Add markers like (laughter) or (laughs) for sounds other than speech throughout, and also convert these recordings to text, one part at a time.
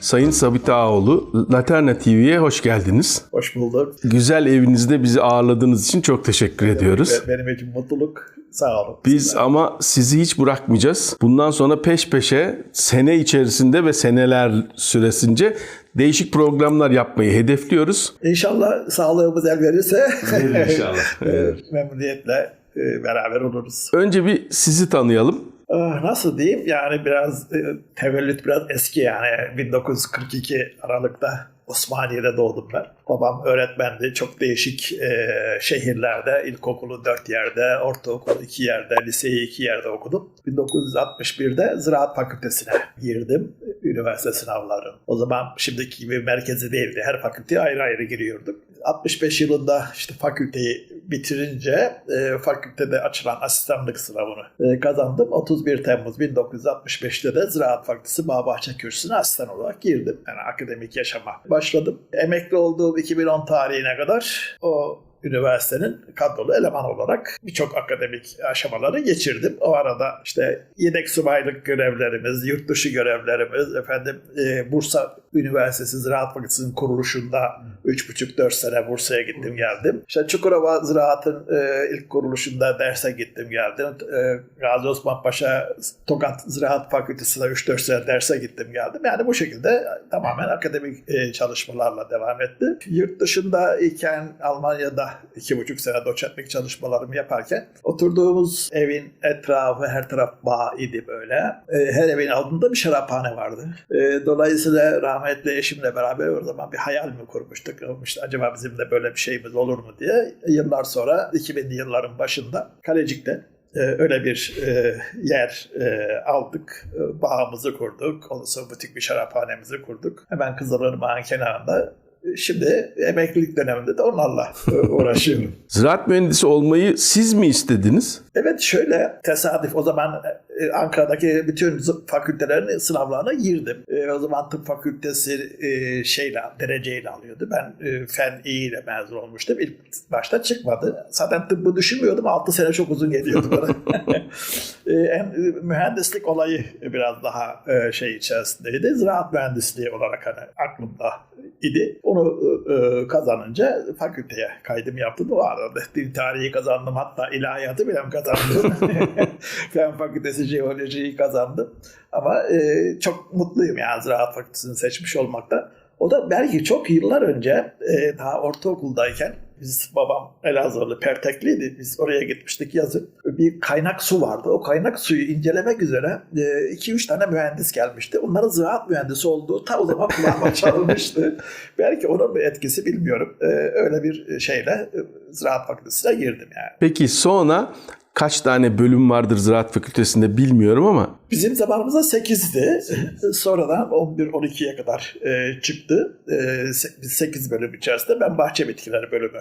Sayın Sabit Ağoğlu, Laterna TV'ye hoş geldiniz. Hoş bulduk. Güzel evinizde bizi ağırladığınız için çok teşekkür ediyoruz. Benim için mutluluk. Sağ olun. Biz ama sizi hiç bırakmayacağız. Bundan sonra peş peşe sene içerisinde ve seneler süresince değişik programlar yapmayı hedefliyoruz. İnşallah sağlığımız el verirse İnşallah. (laughs) memnuniyetle e, beraber oluruz. Önce bir sizi tanıyalım. Ah, Nasıl diyeyim? Yani biraz e, tevellüt biraz eski yani 1942 Aralık'ta Osmaniye'de doğdum ben. Babam öğretmendi. Çok değişik e, şehirlerde, ilkokulu dört yerde, ortaokulu iki yerde, liseyi iki yerde okudum. 1961'de Ziraat Fakültesine girdim. Üniversite sınavları. O zaman şimdiki gibi merkezi değildi. Her fakülteye ayrı ayrı giriyorduk. 65 yılında işte fakülteyi bitirince e, fakültede açılan asistanlık sınavını e, kazandım. 31 Temmuz 1965'te de Ziraat Fakültesi Bağbahçe Kürsüsü'ne asistan olarak girdim. Yani akademik yaşama başladım. Emekli olduğum 2010 tarihine kadar o üniversitenin kadrolu eleman olarak birçok akademik aşamaları geçirdim. O arada işte yedek subaylık görevlerimiz, yurt dışı görevlerimiz, efendim e, Bursa Üniversitesi Ziraat Fakültesi'nin kuruluşunda 3,5-4 sene Bursa'ya gittim geldim. İşte Çukurova Ziraat'ın e, ilk kuruluşunda derse gittim geldim. E, Gazi Osman Paşa Tokat Ziraat Fakültesi'ne 3-4 sene derse gittim geldim. Yani bu şekilde tamamen akademik e, çalışmalarla devam etti. Yurt dışında iken Almanya'da iki buçuk sene doçentlik çalışmalarımı yaparken oturduğumuz evin etrafı her taraf bağ idi böyle. E, her evin altında bir şaraphane vardı. E, dolayısıyla rahmetli eşimle beraber o zaman bir hayal mi kurmuştuk? İşte acaba bizim de böyle bir şeyimiz olur mu diye. Yıllar sonra 2000'li yılların başında Kalecik'te e, öyle bir yer aldık. Bağımızı kurduk. Ondan sonra butik bir şaraphanemizi kurduk. Hemen Kızılırmak'ın kenarında. Şimdi emeklilik döneminde de onlarla e, (laughs) uğraşıyorum. Ziraat mühendisi olmayı siz mi istediniz? Evet şöyle tesadüf o zaman e, Ankara'daki bütün fakültelerin sınavlarına girdim. E, o zaman tıp fakültesi e, şeyle dereceyle alıyordu. Ben e, fen iyi ile mezun olmuştum. İlk başta çıkmadı. Zaten tıbbı düşünmüyordum. 6 sene çok uzun geliyordu bana. (laughs) (laughs) e, en, e, mühendislik olayı biraz daha e, şey içerisindeydi. Ziraat mühendisliği olarak hani aklımda idi. Onu e, kazanınca fakülteye kaydım yaptım. O arada din tarihi kazandım. Hatta ilahiyatı bile kazandım. (laughs) Fen fakültesi jeolojiyi kazandım. Ama e, çok mutluyum yani Ziraat Fakültesini seçmiş olmakta. O da belki çok yıllar önce e, daha ortaokuldayken biz babam Elazığlı Pertekliydi. Biz oraya gitmiştik yazın. Bir kaynak su vardı. O kaynak suyu incelemek üzere 2-3 tane mühendis gelmişti. Onların ziraat mühendisi olduğu ta o zaman kulağıma (laughs) çalmıştı. Belki onun bir etkisi bilmiyorum. E, öyle bir şeyle e, ziraat fakültesine girdim yani. Peki sonra kaç tane bölüm vardır Ziraat Fakültesi'nde bilmiyorum ama Bizim zamanımızda 8'di. Sonradan 11-12'ye kadar e, çıktı. E, se- biz 8 bölüm içerisinde ben bahçe bitkileri bölümü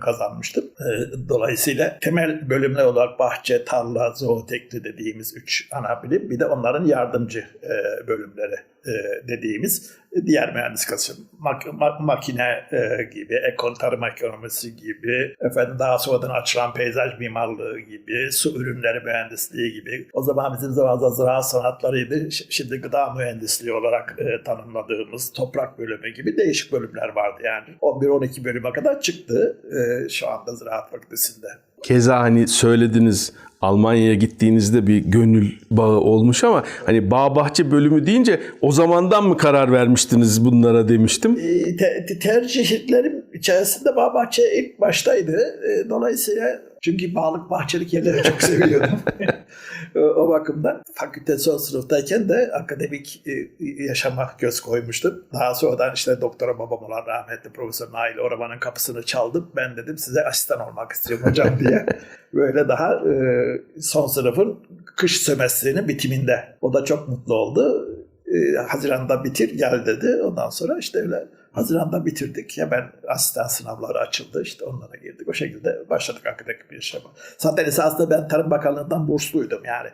kazanmıştım. E, dolayısıyla temel bölümler olarak bahçe, tarla, zootekni dediğimiz 3 ana bilim. Bir de onların yardımcı e, bölümleri dediğimiz diğer mühendislik kasım. Mak- ma- makine e, gibi, ekon tarım ekonomisi gibi, efendim daha sonradan açılan peyzaj mimarlığı gibi, su ürünleri mühendisliği gibi. O zaman bizim zamanımızda ziraat sanatlarıydı. Şimdi gıda mühendisliği olarak e, tanımladığımız toprak bölümü gibi değişik bölümler vardı yani. 11-12 bölüme kadar çıktı e, şu anda ziraat fakültesinde. keza hani söylediniz Almanya'ya gittiğinizde bir gönül bağı olmuş ama hani bağ bahçe bölümü deyince o zamandan mı karar vermiştiniz bunlara demiştim. E, te- te- tercihlerim içerisinde bağ bahçe ilk baştaydı. E, dolayısıyla çünkü bağlık bahçelik yerleri çok seviyordum. o, (laughs) o bakımdan fakülte son sınıftayken de akademik e, yaşama göz koymuştum. Daha sonradan işte doktora babam olan rahmetli Profesör Nail Oraman'ın kapısını çaldım. Ben dedim size asistan olmak istiyorum hocam diye. (laughs) Böyle daha e, son sınıfın kış semestrinin bitiminde. O da çok mutlu oldu. E, Haziran'da bitir gel dedi. Ondan sonra işte öyle Haziran'da bitirdik. Ben asistan sınavları açıldı. işte onlara girdik. O şekilde başladık akademik bir yaşama. Zaten esasında ben Tarım Bakanlığı'ndan bursluydum. Yani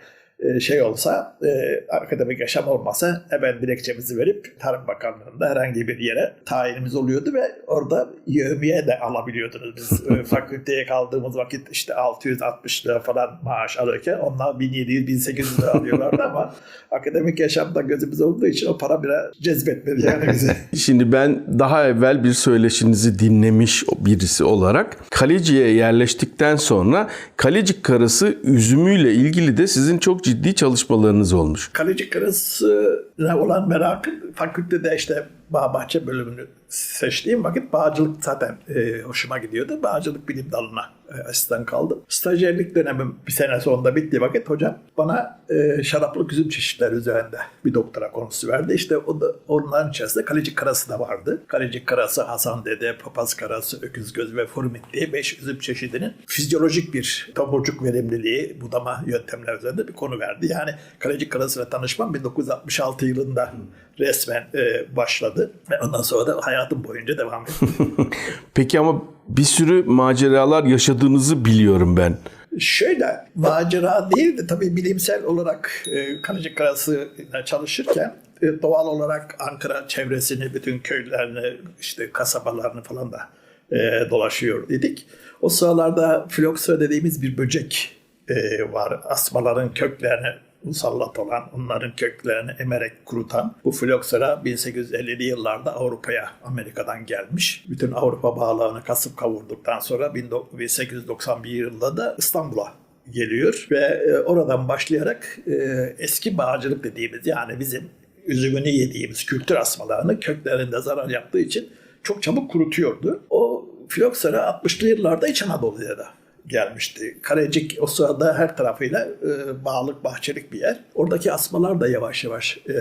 şey olsa, e, akademik yaşam olmasa hemen dilekçemizi verip Tarım Bakanlığı'nda herhangi bir yere tayinimiz oluyordu ve orada yevmiye de alabiliyordunuz. Biz e, (laughs) fakülteye kaldığımız vakit işte 660 lira falan maaş alırken onlar 1700-1800 lira alıyorlardı ama akademik yaşamda gözümüz olduğu için o para biraz cezbetmedi yani bize. (laughs) Şimdi ben daha evvel bir söyleşinizi dinlemiş birisi olarak Kaleci'ye yerleştikten sonra Kalecik karası üzümüyle ilgili de sizin çok ciddi çalışmalarınız olmuş. Kaleci karasına olan merakım fakültede işte bağ bahçe bölümünü seçtiğim vakit bağcılık zaten e, hoşuma gidiyordu. Bağcılık bilim dalına e, asistan kaldım. Stajyerlik dönemim bir sene sonunda bittiği vakit hocam bana e, şaraplık üzüm çeşitleri üzerinde bir doktora konusu verdi. İşte o da, onların içerisinde kaleci karası da vardı. Kaleci karası, Hasan Dede, Papaz karası, Öküz Göz ve Furmit diye 5 üzüm çeşidinin fizyolojik bir tomurcuk verimliliği, budama yöntemler üzerinde bir konu verdi. Yani kaleci karasıyla tanışmam 1966 yılında resmen e, başladı. Ve ondan sonra da hayatım boyunca devam etti. (laughs) Peki ama bir sürü maceralar yaşadığınızı biliyorum ben. Şöyle macera değil de tabii bilimsel olarak e, Kalecik Karası'na çalışırken e, doğal olarak Ankara çevresini, bütün köylerini, işte kasabalarını falan da e, dolaşıyor dedik. O sıralarda filoksera dediğimiz bir böcek e, var. Asmaların köklerine musallat olan, onların köklerini emerek kurutan bu filoksera 1850'li yıllarda Avrupa'ya, Amerika'dan gelmiş. Bütün Avrupa bağlarını kasıp kavurduktan sonra 1891 yılında da İstanbul'a geliyor ve e, oradan başlayarak e, eski bağcılık dediğimiz yani bizim üzümünü yediğimiz kültür asmalarını köklerinde zarar yaptığı için çok çabuk kurutuyordu. O filoksera 60'lı yıllarda İç Anadolu'ya da gelmişti. Karecik o sırada her tarafıyla e, bağlık, bahçelik bir yer. Oradaki asmalar da yavaş yavaş e,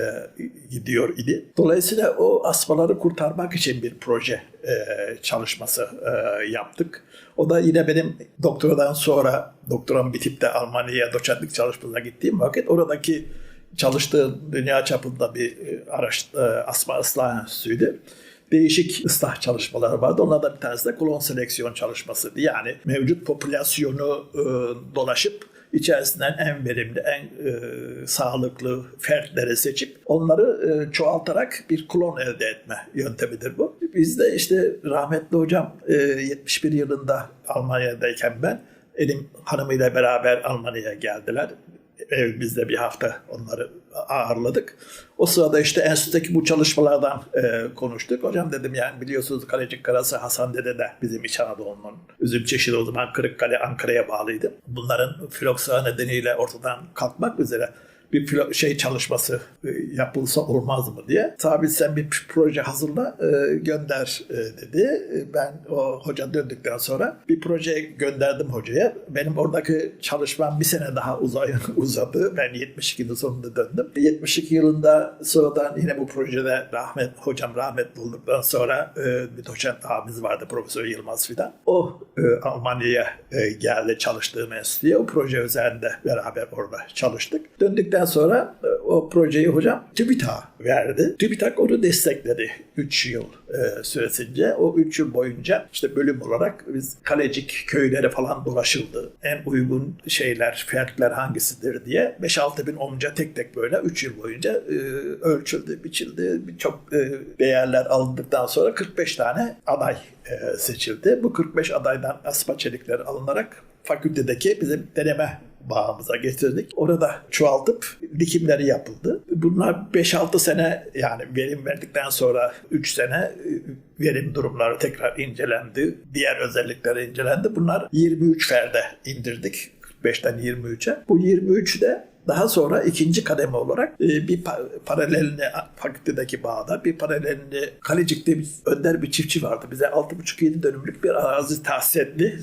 gidiyor idi. Dolayısıyla o asmaları kurtarmak için bir proje e, çalışması e, yaptık. O da yine benim doktoradan sonra, doktoram bitip de Almanya'ya doçentlik çalışmasına gittiğim vakit oradaki çalıştığı dünya çapında bir e, araç, e, asma ıslah enstitüsüydü değişik ıslah çalışmaları vardı. Onlardan bir tanesi de klon seleksiyon çalışmasıydı. Yani mevcut popülasyonu e, dolaşıp içerisinden en verimli, en e, sağlıklı fertleri seçip onları e, çoğaltarak bir klon elde etme yöntemidir bu. Biz de işte rahmetli hocam e, 71 yılında Almanya'dayken ben Elim hanımıyla beraber Almanya'ya geldiler. Evimizde bir hafta onları ağırladık. O sırada işte enstitüdeki bu çalışmalardan e, konuştuk. Hocam dedim yani biliyorsunuz Kalecik Karası Hasan Dede de bizim İç Anadolu'nun üzüm çeşidi o zaman Kırıkkale Ankara'ya bağlıydı. Bunların filoksera nedeniyle ortadan kalkmak üzere bir şey çalışması e, yapılsa olmaz mı diye. Sabit sen bir proje hazırla e, gönder e, dedi. Ben o hoca döndükten sonra bir proje gönderdim hocaya. Benim oradaki çalışmam bir sene daha uzay, (laughs) uzadı. Ben 72'nin sonunda döndüm. 72 yılında sonradan yine bu projede rahmet hocam rahmetli olduktan sonra bir doçent abimiz vardı Profesör Yılmaz Fidan. O Almanya'ya geldi çalıştığım enstitüye. O proje üzerinde beraber orada çalıştık. Döndükten sonra e, o projeyi hocam TÜBİTAK verdi. TÜBİTAK onu destekledi 3 yıl e, süresince. O 3 yıl boyunca işte bölüm olarak biz Kalecik köyleri falan dolaşıldı. En uygun şeyler, fertler hangisidir diye 5-6 bin onca tek tek böyle 3 yıl boyunca e, ölçüldü, biçildi. Birçok e, değerler alındıktan sonra 45 tane aday e, seçildi. Bu 45 adaydan asma çelikleri alınarak fakültedeki bizim deneme bağımıza getirdik. Orada çoğaltıp dikimleri yapıldı. Bunlar 5-6 sene yani verim verdikten sonra 3 sene e, verim durumları tekrar incelendi. Diğer özellikleri incelendi. Bunlar 23 ferde indirdik. 45'ten 23'e. Bu 23'de daha sonra ikinci kademe olarak e, bir pa- paralelini fakültedeki bağda bir paralelini Kalecik'te bir, önder bir çiftçi vardı. Bize 6,5-7 dönümlük bir arazi tahsis etti.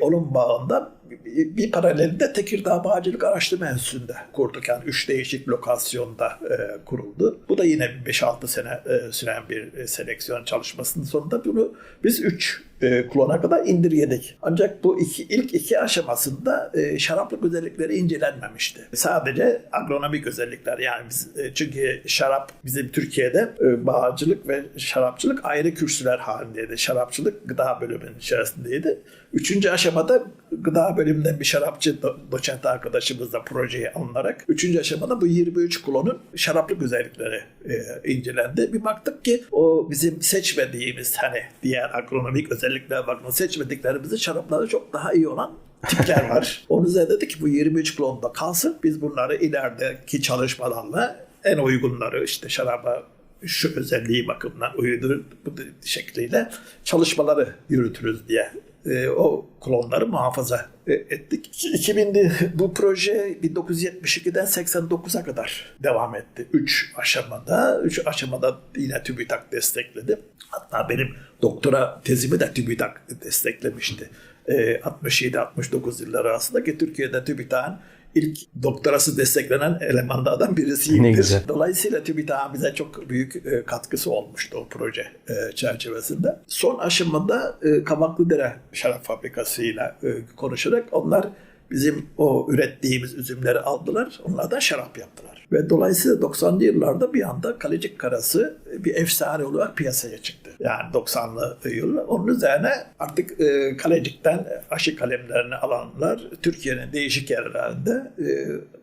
Onun bağında bir, paralelinde Tekirdağ Bağcılık Araştırma Enstitüsü'nde kurduk. Yani üç değişik lokasyonda e, kuruldu. Bu da yine 5-6 sene e, süren bir e, seleksiyon çalışmasının sonunda bunu biz 3 e, klona kadar indirgedik. Ancak bu iki, ilk iki aşamasında e, şaraplık özellikleri incelenmemişti. Sadece agronomik özellikler yani biz, e, çünkü şarap bizim Türkiye'de e, bağcılık ve şarapçılık ayrı kürsüler halindeydi. Şarapçılık gıda bölümünün içerisindeydi. Üçüncü aşamada gıda bölümünden bir şarapçı do- doçent arkadaşımızla projeyi alınarak 3. aşamada bu 23 klonun şaraplık özellikleri e, incelendi. Bir baktık ki o bizim seçmediğimiz hani diğer agronomik özellikler bakımından seçmediklerimizin şaraplarda çok daha iyi olan tipler var. (laughs) Onun üzerine dedik ki bu 23 klonda kalsın. Biz bunları ilerideki çalışmalarla en uygunları işte şaraba şu özelliği bakımından uydur bu şekliyle çalışmaları yürütürüz diye e, o klonları muhafaza e, ettik. 2000'de (laughs) bu proje 1972'den 89'a kadar devam etti. 3 aşamada. 3 aşamada yine TÜBİTAK destekledi. Hatta benim doktora tezimi de TÜBİTAK desteklemişti. E, 67-69 yılları arasında ki Türkiye'de TÜBİTAK'ın ilk doktorası desteklenen elemanlardan birisiyimdir. Ne güzel. Dolayısıyla TÜBİTAK'ın bize çok büyük e, katkısı olmuştu o proje e, çerçevesinde. Son aşamada e, Kabaklıdere Şarap Fabrikası ile e, konuşarak onlar bizim o ürettiğimiz üzümleri aldılar. Onlardan şarap yaptılar. Ve dolayısıyla 90'lı yıllarda bir anda Kalecik Karası bir efsane olarak piyasaya çıktı. Yani 90'lı yıllar. Onun üzerine artık e, Kalecik'ten aşı kalemlerini alanlar Türkiye'nin değişik yerlerinde e,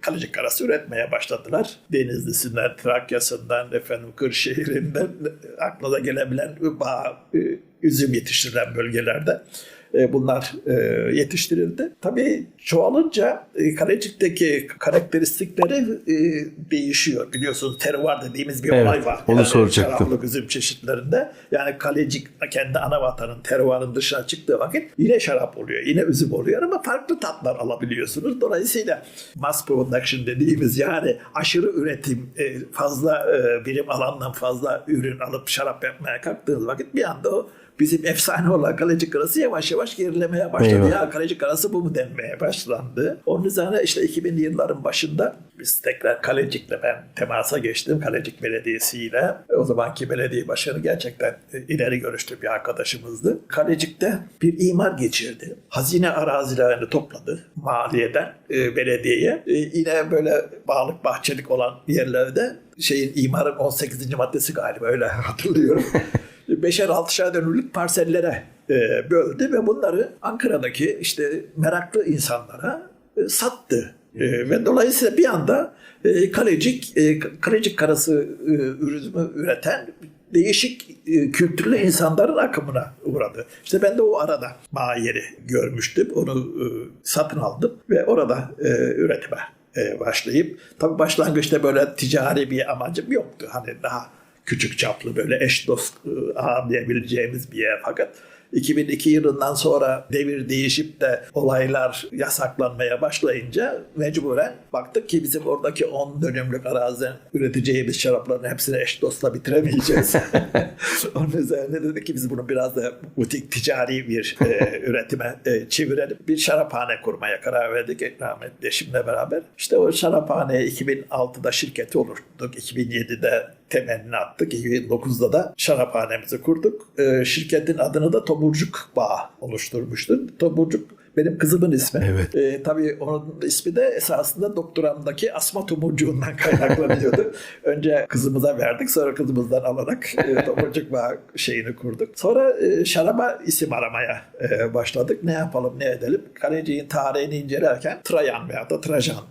Kalecik Karası üretmeye başladılar. Denizlisi'nden, Trakya'sından, efendim Kırşehir'inden e, aklına gelebilen bağ, e, üzüm yetiştirilen bölgelerde e, bunlar e, yetiştirildi. Tabii çoğalınca e, Kalecik'teki karakteristikleri e, değişiyor. Biliyorsunuz terroir dediğimiz bir Evet, olay var. onu soracaktım. şaraplık üzüm çeşitlerinde. Yani Kalecik kendi ana vatanın terroirın dışına çıktığı vakit yine şarap oluyor. Yine üzüm oluyor ama farklı tatlar alabiliyorsunuz. Dolayısıyla mass production dediğimiz yani aşırı üretim e, fazla e, birim alandan fazla ürün alıp şarap yapmaya kalktığınız vakit bir anda o bizim efsane olan Kalecik Karası yavaş yavaş gerilemeye başladı. Eyvah. Ya Kalecik Karası bu mu denmeye başlandı. Onun üzerine işte 2000'li yılların başında biz tekrar Kalecik'le ben temasa geçtim. Kalecik Belediyesi ile. O zamanki belediye başkanı gerçekten e, ileri görüşlü bir arkadaşımızdı. Kalecik'te bir imar geçirdi. Hazine arazilerini topladı maliyeden e, belediyeye. E, yine böyle bağlık bahçelik olan yerlerde şeyin imarın 18. maddesi galiba öyle (laughs) hatırlıyorum. (laughs) beşer altışar dönümlük parsellere e, böldü ve bunları Ankara'daki işte meraklı insanlara e, sattı. E, ve dolayısıyla bir anda e, Kalecik, Kalecik karası e, ürünü üreten değişik kültürlü insanların akımına uğradı. İşte ben de o arada bağ yeri görmüştüm. Onu satın aldım ve orada üretime başlayıp tabii başlangıçta böyle ticari bir amacım yoktu. Hani daha küçük çaplı böyle eş dost e, ağırlayabileceğimiz bir yer fakat 2002 yılından sonra devir değişip de olaylar yasaklanmaya başlayınca mecburen baktık ki bizim oradaki 10 dönümlük araziden üreteceğimiz şarapların hepsini eş dostla bitiremeyeceğiz. (laughs) Onun üzerine dedik ki biz bunu biraz da butik ticari bir e, üretime e, çevirelim. Bir şaraphane kurmaya karar verdik rahmetli eşimle beraber. İşte o şaraphaneye 2006'da şirketi oluşturduk. 2007'de temelini attık. 2009'da da şaraphanemizi kurduk. Ee, şirketin adını da Tomurcuk Bağ oluşturmuştu. Tomurcuk benim kızımın ismi. Evet. Ee, tabii onun ismi de esasında doktoramdaki asma tomurcuğundan kaynaklanıyordu. (laughs) Önce kızımıza verdik sonra kızımızdan alarak e, tomurcuk bağ şeyini kurduk. Sonra e, şaraba isim aramaya e, başladık. Ne yapalım ne edelim. Kalecik'in tarihini incelerken Trajan veya da Trajan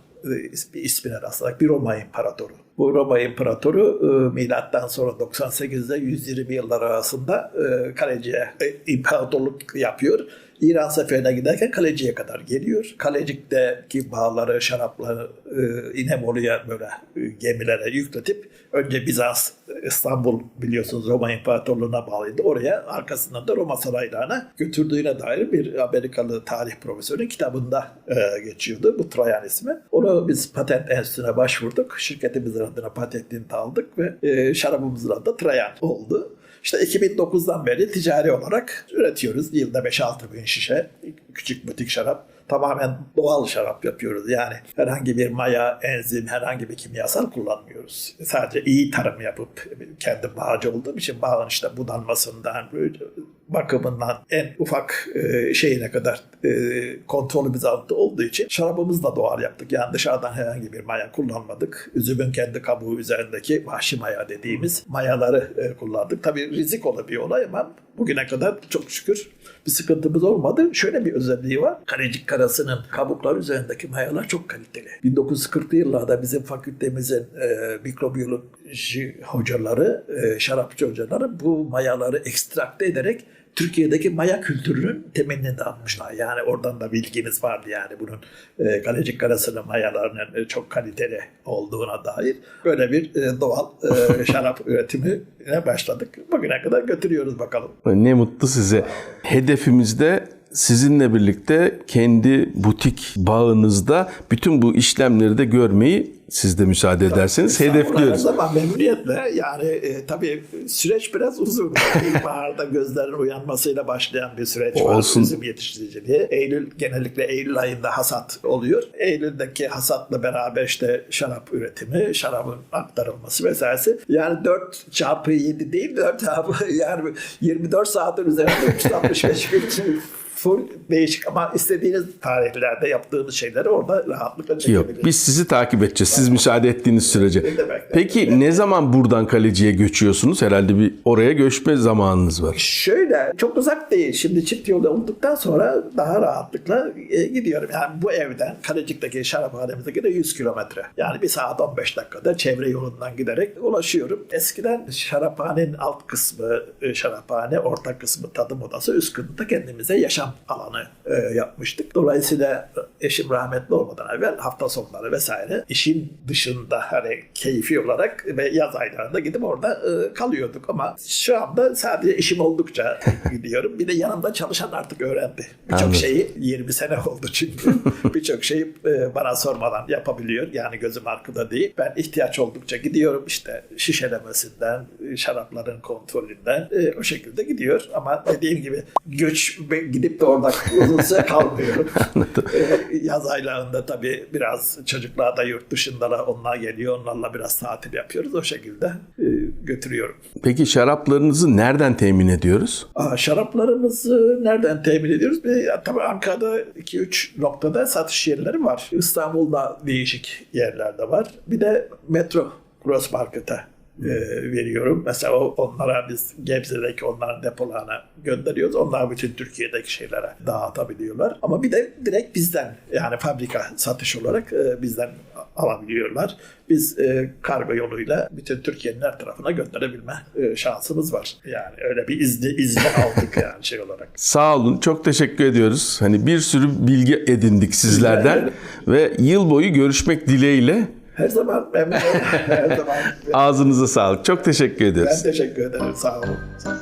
e, ismine rastladık. Bir Roma İmparatoru. Bu Roma İmparatoru e, milattan sonra 98'de 120 yıllar arasında e, Kaleci'ye e, imparatorluk yapıyor. İran seferine giderken Kaleci'ye kadar geliyor. Kalecik'teki bağları, şarapları e, İnebolu'ya böyle e, gemilere yükletip önce Bizans, İstanbul biliyorsunuz Roma İmparatorluğu'na bağlıydı. Oraya arkasından da Roma saraylarına götürdüğüne dair bir Amerikalı tarih profesörünün kitabında e, geçiyordu. Bu Trajan ismi. Onu biz patent enstitüsüne başvurduk. Şirketimizin adına patentini aldık ve e, şarabımızın adı Trajan oldu. İşte 2009'dan beri ticari olarak üretiyoruz. Yılda 5-6 bin şişe küçük butik şarap. Tamamen doğal şarap yapıyoruz. Yani herhangi bir maya, enzim, herhangi bir kimyasal kullanmıyoruz. Sadece iyi tarım yapıp kendi bağcı olduğum için bağın işte budanmasından, bakımından en ufak e, şeyine kadar e, kontrolümüz altında olduğu için şarabımızı da doğal yaptık. Yani dışarıdan herhangi bir maya kullanmadık. Üzümün kendi kabuğu üzerindeki vahşi maya dediğimiz mayaları e, kullandık. Tabii rizikolu bir olay ama bugüne kadar çok şükür bir sıkıntımız olmadı. Şöyle bir özelliği var. Kalecik karasının kabukları üzerindeki mayalar çok kaliteli. 1940'lı yıllarda bizim fakültemizin e, mikrobiyoloji hocaları, e, şarapçı hocaları bu mayaları ekstrakte ederek Türkiye'deki maya kültürünün temelini de atmışlar. Yani oradan da bilgimiz vardı yani bunun e, Kalecik Karası'nın mayalarının e, çok kaliteli olduğuna dair. Böyle bir e, doğal e, (laughs) şarap üretimine başladık. Bugüne kadar götürüyoruz bakalım. Ne mutlu size. Hedefimizde sizinle birlikte kendi butik bağınızda bütün bu işlemleri de görmeyi siz de müsaade ederseniz Her hedefliyoruz. zaman memnuniyetle yani e, tabii süreç biraz uzun. (laughs) İlkbaharda gözlerin uyanmasıyla başlayan bir süreç var. Olsun. Üzüm yetiştiriciliği. Eylül genellikle Eylül ayında hasat oluyor. Eylül'deki hasatla beraber işte şarap üretimi, şarabın aktarılması vesairesi. Yani 4 çarpı 7 değil 4 çarpı yani 24 saatin üzerinde 365 gün (laughs) full değişik ama istediğiniz tarihlerde yaptığınız şeyleri orada rahatlıkla Yok, çekebilirsiniz. biz sizi takip edeceğiz. Siz müsaade ettiğiniz sürece. Ne demek? Peki ne zaman buradan kaleciye göçüyorsunuz? Herhalde bir oraya göçme zamanınız var. Şöyle çok uzak değil. Şimdi çift yolda olduktan sonra daha rahatlıkla e, gidiyorum. Yani bu evden Kalecik'teki şaraphanemize göre 100 kilometre. Yani bir saat 15 dakikada çevre yolundan giderek ulaşıyorum. Eskiden şaraphanenin alt kısmı e, şaraphane, orta kısmı tadım odası, üst kısmı da kendimize yaşam alanı e, yapmıştık. Dolayısıyla eşim rahmetli olmadan evvel hafta sonları vesaire işin dışında hani keyfi olarak ve yaz aylarında gidip orada e, kalıyorduk ama şu anda sadece işim oldukça (laughs) gidiyorum. Bir de yanımda çalışan artık öğrendi. Birçok şeyi 20 sene oldu çünkü. (laughs) Birçok şeyi e, bana sormadan yapabiliyor. Yani gözüm arkada değil. Ben ihtiyaç oldukça gidiyorum işte şişelemesinden, şarapların kontrolünden e, o şekilde gidiyor. Ama dediğim gibi göç gidip de orada uzun süre (laughs) kalmıyorum. E, yaz aylarında tabii biraz çocuklar da yurt dışındalar onlar geliyor. Onlarla biraz tatil yapıyoruz. O şekilde e, götürüyorum. Peki şaraplarınızı nereden temin ediyoruz? Aa, şaraplarımızı nereden temin ediyoruz? Bir, tabii Ankara'da 2-3 noktada satış yerleri var. İstanbul'da değişik yerlerde var. Bir de Metro Gross Market'a e, veriyorum. Mesela onlara biz Gebze'deki onların depolarına gönderiyoruz. Onlar bütün Türkiye'deki şeylere dağıtabiliyorlar. Ama bir de direkt bizden yani fabrika satış olarak e, bizden alabiliyorlar. Biz e, kargo yoluyla bütün Türkiye'nin her tarafına gönderebilme e, şansımız var. Yani öyle bir izni, izni (laughs) aldık yani şey olarak. Sağ olun. Çok teşekkür ediyoruz. Hani bir sürü bilgi edindik sizlerden ve yıl boyu görüşmek dileğiyle Her zaman memnun (laughs) Her zaman. ağzınıza sağlık. Çok teşekkür ederiz. Ben teşekkür ederim. Sağ olun. Sağ olun.